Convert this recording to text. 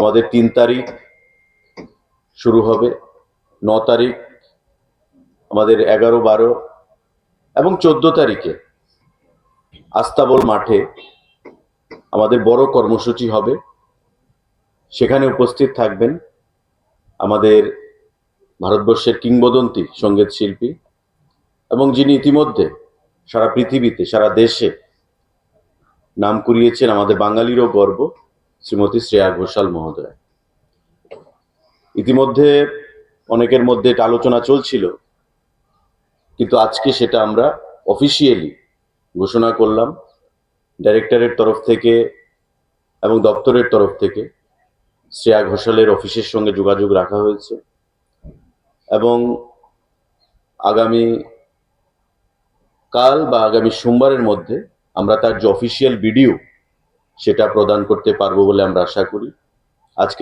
আমাদের তিন তারিখ শুরু হবে, ন তারিখ আমাদের এগারো, বারো এবং চোদ্দ তারিখে আস্তাবল মাঠে আমাদের বড় কর্মসূচি হবে। সেখানে উপস্থিত থাকবেন আমাদের ভারতবর্ষের কিংবদন্তি সংগীত শিল্পী এবং যিনি ইতিমধ্যে সারা পৃথিবীতে, সারা দেশে নাম কুড়িয়েছেন আমাদের বাঙালিরও গর্ব। শ্রীমতী শ্রেয়া ঘোষাল মহোদয়। ইতিমধ্যে অনেকের মধ্যে এটা আলোচনা চলছিল, কিন্তু আজকে সেটা আমরা অফিসিয়ালি ঘোষণা করলাম ডাইরেক্টরের তরফ থেকে এবং দপ্তরের তরফ থেকে। শ্রেয়া ঘোষালের অফিসের সঙ্গে যোগাযোগ রাখা হয়েছে এবং আগামী কাল বা আগামী সোমবারের মধ্যে আমরা তার যে অফিসিয়াল ভিডিও সেটা প্রদান করতে পারব বলে আমরা আশা করি। আজকে